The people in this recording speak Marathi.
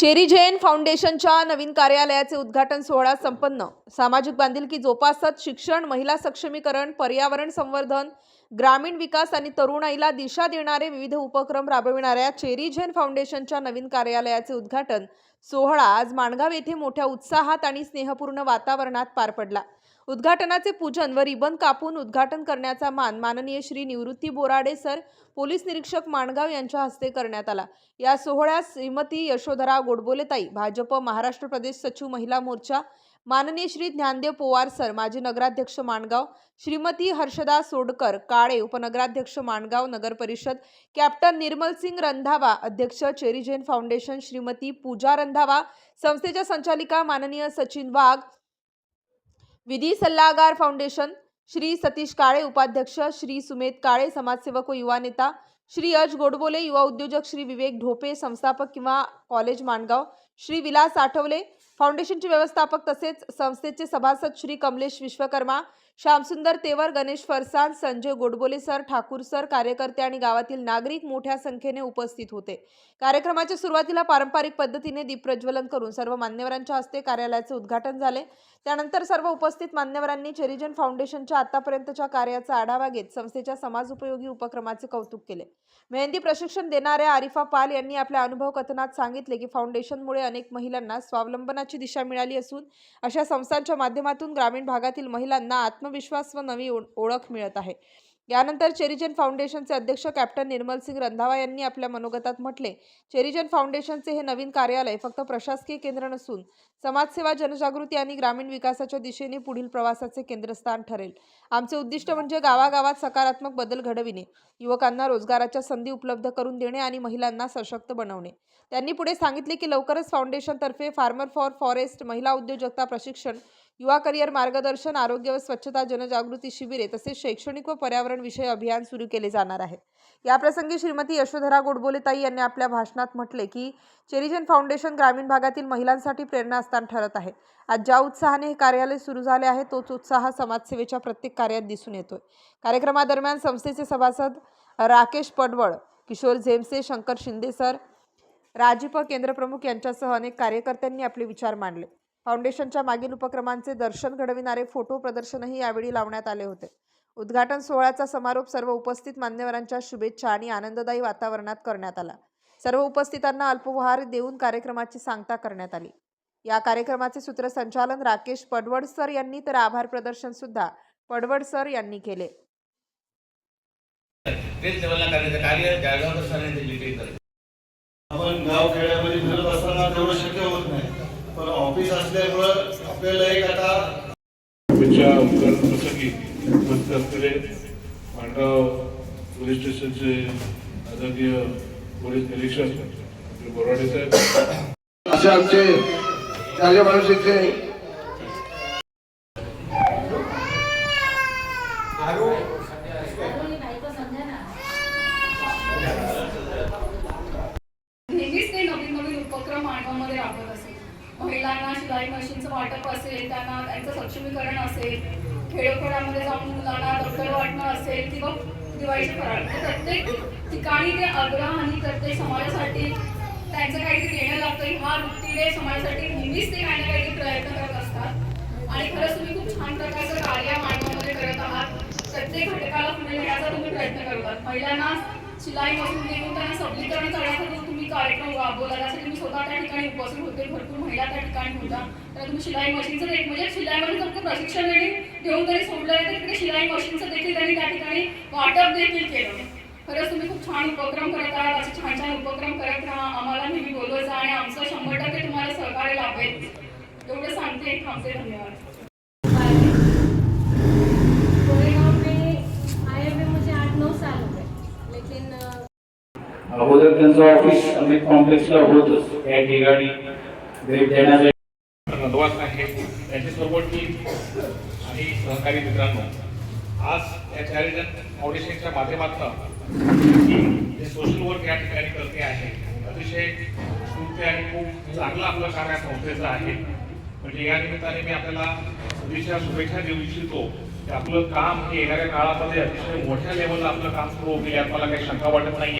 चेरी जैन फाउंडेशनच्या नवीन कार्यालयाचे उद्घाटन सोहळा संपन्न. सामाजिक बांधिलकी जोपासत शिक्षण महिला सक्षमीकरण पर्यावरण संवर्धन ग्रामीण विकास आणि तरुणाईला दिशा देणारे विविध उपक्रम राबविणाऱ्या चेरी जैन फाउंडेशनच्या नवीन कार्यालयाचे उद्घाटन सोहळा आज माणगाव येथे मोठ्या उत्साहात आणि स्नेहपूर्ण वातावरणात पार पडला. उद्घाटनाचे पूजन व रिबन कापून उद्घाटन करण्याचा मान माननीय श्री निवृत्ती बोराडे सर पोलीस निरीक्षक माणगाव यांच्या हस्ते करण्यात आला. या सोहळ्यास श्रीमती यशोधरा गोडबोलेताई भाजप महाराष्ट्र प्रदेश सचिव महिला मोर्चा माननीय श्री ज्ञानदेव पोवार सर माजी नगराध्यक्ष माणगाव श्रीमती हर्षदा सोडकर काळे उपनगराध्यक्ष माणगाव नगर परिषद कॅप्टन निर्मल सिंग रंधावा अध्यक्ष चेरी जैन फाउंडेशन श्रीमती पूजा रंधावा संस्थेच्या संचालिका माननीय सचिन वाघ विधी सल्लागार फाउंडेशन श्री सतीश काळे उपाध्यक्ष श्री सुमेध काळे समाजसेवक व युवा नेता श्री यश गोडबोले युवा उद्योजक श्री विवेक ढोपे संस्थापक किंवा कॉलेज माणगाव श्री विलास आठवले फाउंडेशनचे व्यवस्थापक तसेच संस्थेचे सभासद श्री कमलेश विश्वकर्मा श्यामसुंदर तेवर गणेश फरसाण संजय गोडबोले सर ठाकूर सर कार्यकर्ते आणि गावातील नागरिक मोठ्या संख्येने उपस्थित होते. कार्यक्रमाच्या सुरुवातीला पारंपरिक पद्धतीने दीपप्रज्वलन करून सर्व मान्यवरांच्या हस्ते कार्यालयाचे उद्घाटन झाले. त्यानंतर सर्व उपस्थित मान्यवरांनी चेरिजन फाउंडेशनच्या आतापर्यंतच्या कार्याचा आढावा घेत संस्थेच्या समाजोपयोगी उपक्रमाचे कौतुक केले. मेहंदी प्रशिक्षण देणाऱ्या आरिफा पाल यांनी आपल्या अनुभव कथनात सांगितले की फाउंडेशनमुळे अनेक महिलांना स्वावलंबनाची दिशा मिळाली असून अशा संस्थांच्या माध्यमातून ग्रामीण भागातील महिलांना आत्मविश्वास व नवी ओळख मिळत आहे. यानंतर चेरिजन फाउंडेशनचे अध्यक्ष कॅप्टन निर्मल सिंग रंधावा यांनी आपल्या मनोगतात म्हटले चेरिजन फाउंडेशनचे हे नवीन कार्यालय फक्त प्रशासकीय केंद्र नसून समाजसेवा जनजागृती आणि ग्रामीण विकासाच्या दिशेने पुढील प्रवासाचे केंद्रस्थान ठरेल. आमचे उद्दिष्ट म्हणजे गावागावात सकारात्मक बदल घडविणे युवकांना रोजगाराच्या संधी उपलब्ध करून देणे आणि महिलांना सशक्त बनवणे. त्यांनी पुढे सांगितले की लवकरच फाउंडेशनतर्फे फार्मर फॉर फॉरेस्ट महिला उद्योजकता प्रशिक्षण युवा करिअर मार्गदर्शन आरोग्य व स्वच्छता जनजागृती शिबिरे तसेच शैक्षणिक व पर्यावरण विषय अभियान सुरू केले जाणार आहे याप्रसंगी श्रीमती यशोधरा गोडबोलेताई यांनी आपल्या भाषणात म्हटले की चेरिजन फाउंडेशन ग्रामीण भागातील महिलांसाठी प्रेरणास्थान ठरत आहे. आज ज्या उत्साहाने हे कार्यालय सुरू झाले आहे तोच उत्साह समाजसेवेच्या प्रत्येक कार्यात दिसून येतोय. कार्यक्रमादरम्यान संस्थेचे सभासद राकेश पडवळ किशोर झेमसे शंकर शिंदे सर राजीप केंद्रप्रमुख यांच्यासह अनेक कार्यकर्त्यांनी आपले विचार मांडले. फाउंडेशनच्या मागील उपक्रमांचे दर्शन घडविणारे फोटो प्रदर्शनही यावेळी लावण्यात आले होते. उद्घाटन सोहळ्याचा समारोप सर्व उपस्थित मान्यवरांच्या शुभेच्छा आणि आनंददायी वातावरणात करण्यात आला. सर्व उपस्थितांना अल्पोपहार देऊन कार्यक्रमाची सांगता करण्यात आली. या कार्यक्रमाचे सूत्रसंचालन राकेश पडवड सर यांनी तर आभार प्रदर्शन सुद्धा पडवड सर यांनी केले. आपण गाव खेड्यामध्ये फिरत असताना तेवढं शक्य होत नाही. पण ऑफिस असल्यामुळं आपल्याला एक आता उद्घाटनाप्रसंगी उपस्थित असलेले माणगाव पोलीस स्टेशनचे आदरणीय पोलीस निरीक्षक बोराडे साहेब. असे आमचे चांगले माणूस इथे नेहमीच ते नवीन नवीन उपक्रम मानवामध्ये राबवत महिलांना शिलाई मशीनचं वाटप असेल त्यांना त्यांचं सक्षमीकरण असेल खेडोखेडामध्ये जाऊन मुलांना दप्तर वाटणं असेल किंवा दिवाळीचे फराळ. प्रत्येक ठिकाणी ते अग्रहानी प्रत्येक समाजासाठी त्यांचं काहीतरी देणं लागतं. ह्या वृत्तीने समाजासाठी नेहमीच ते काही ना काहीतरी प्रयत्न करत असतात. आणि खरंच तुम्ही खूप छान प्रकारचं कार्य मानवामध्ये करत आहात. प्रत्येक घटकाला पुढे नेण्याचा तुम्ही प्रयत्न करतात. महिलांना शिलाई मशीन देऊन त्यांना सबलीकरण करण्यासाठी कार्यक्रम राबवला त्यासाठी तुम्ही स्वतः त्या ठिकाणी उपस्थित होते भरपूर महिला त्या ठिकाणी होता तर तुम्ही शिलाई मशीनचं एक म्हणजे शिलाईमध्ये फक्त प्रशिक्षण आणि देऊन तरी सोडलं आहे तर तिकडे शिलाई मशीनचं देखील त्यांनी त्या ठिकाणी वाटप देखील केलं. खरंच तुम्ही खूप छान उपक्रम करत आहात असे छान छान उपक्रम करत राहा. आम्हाला नेहमी बोलवत जा आणि आमचं शंभर टक्के तुम्हाला सहकार्य लाभेल. एवढं सांगते. थांबते. धन्यवाद. अगोदर ऑफिस अमित कॉम्प्लेक्सला होत या ठिकाणी भेट देण्यासाठी नंदवास आहे. त्यांच्यासोबत टीम आणि सहकारी मित्रांनो. आज या चॅरिजन फाउंडेशनच्या माध्यमातून जे सोशल वर्क या ठिकाणी करते आहे अतिशय स्तुत्य आणि खूप चांगलं आपलं कार्य संस्थेचं आहे. म्हणजे या निमित्ताने मी आपल्याला शुभेच्छा शुभेच्छा देऊ इच्छितो की आपलं काम हे येणाऱ्या काळामध्ये अतिशय मोठ्या लेवलला आपलं काम सुरू होईल यात मला काही शंका वाटत नाही